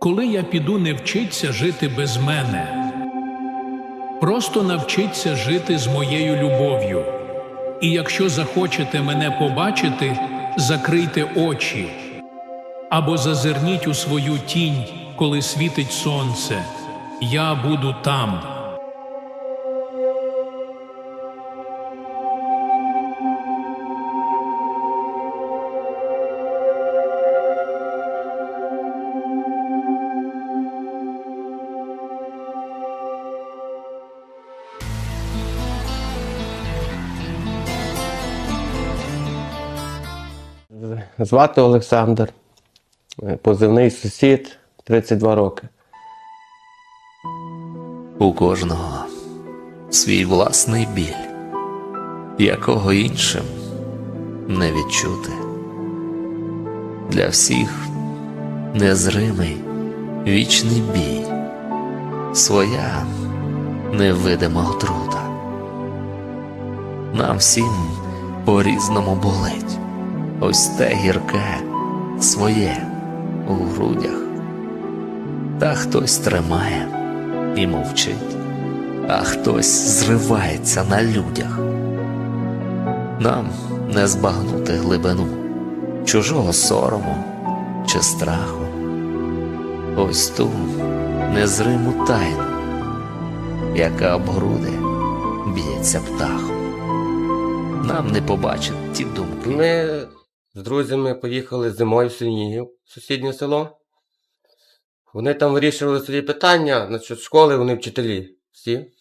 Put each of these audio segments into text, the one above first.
коли я піду не вчиться жити без мене. Просто навчиться жити з моєю любов'ю. І якщо захочете мене побачити, закрийте очі або зазирніть у свою тінь, коли світить сонце. Я буду там. Звати Олександр, е, позивний сусід, 32 роки. У кожного свій власний біль, якого іншим не відчути. Для всіх незримий вічний бій, своя невидима отрута. Нам всім по-різному болить, ось те гірке своє у грудях. Та хтось тримає і мовчить, а хтось зривається на людях. Нам не збагнути глибину чужого сорому чи страху. Ось ту незриму тайну, яка об груди б'ється птахом. Нам не побачить ті думки. З друзями поїхали зимою в Синігів, сусіднє село. Вони там вирішували свої питання, значить, школи вони вчителі всі.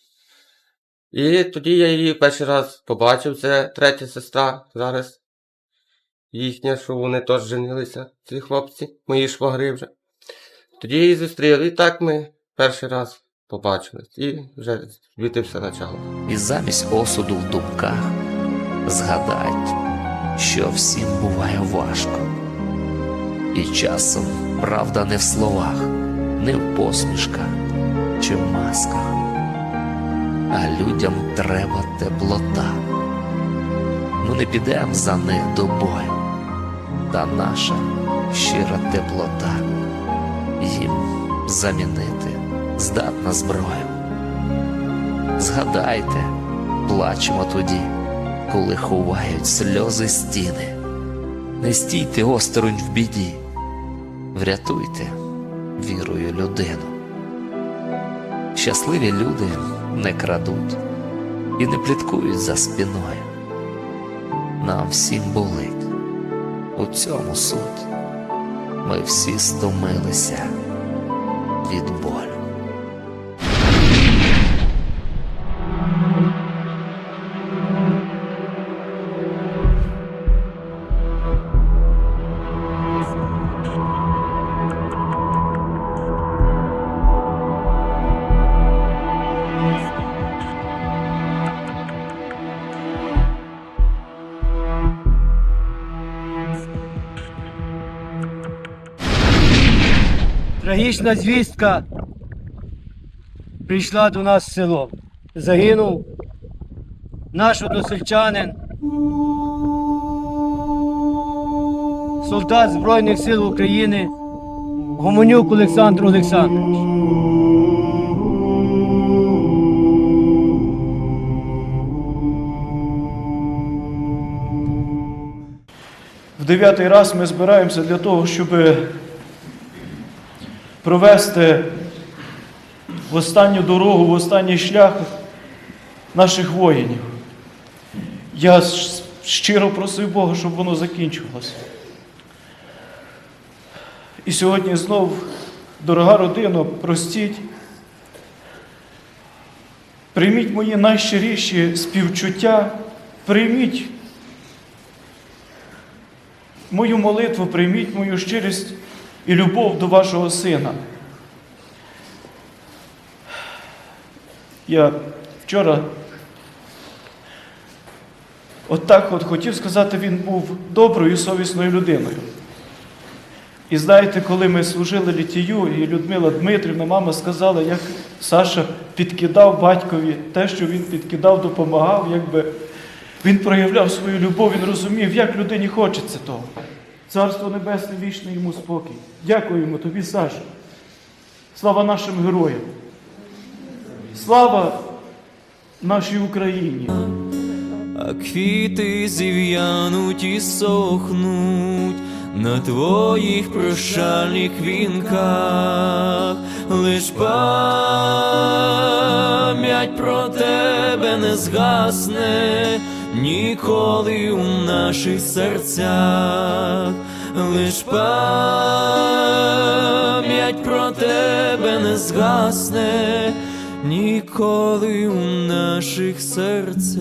І тоді я її перший раз побачив, це третя сестра зараз. Їхня, що вони теж женилися, ці хлопці, мої швагри вже. Тоді її зустріли, і так ми перший раз побачились. І вже звідти все почало. І замість осуду в думках згадать, що всім буває важко. І часом правда не в словах, не в посмішках чи в масках, а людям треба теплота. Ми не підемо за них до бою, та наша щира теплота їм замінити здатна зброю. Згадайте, плачемо тоді, коли ховають сльози стіни. Не стійте осторонь в біді, врятуйте вірою людину. Щасливі люди не крадуть і не пліткують за спиною. Нам всім болить у цьому суть. Ми всі стомилися від болю. Трагічна звістка прийшла до нас в село. Загинув наш односельчанин, солдат Збройних сил України Гомонюк Олександр Олександрович. В дев'ятий раз ми збираємося для того, щоб провести в останню дорогу, в останній шлях наших воїнів. Я щиро просив Бога, щоб воно закінчилося. І сьогодні знов, дорога родина, простіть. Прийміть мої найщиріші співчуття, прийміть мою молитву, прийміть мою щирість і любов до вашого сина. Я вчора от от хотів сказати, він був доброю і совісною людиною. І знаєте, коли ми служили літію, і Людмила Дмитрівна, мама сказала, як Саша підкидав батькові те, що він підкидав, допомагав, якби він проявляв свою любов, він розумів, як людині хочеться того. Царство Небесне вічне йому спокій. Дякуємо тобі, Саша. Слава нашим героям! Слава нашій Україні! а квіти зів'януть і сохнуть на твоїх прощальних вінках, лиш пам'ять про тебе не згасне ніколи у наших серцях, лиш пам'ять про тебе не згасне ніколи у наших серцях.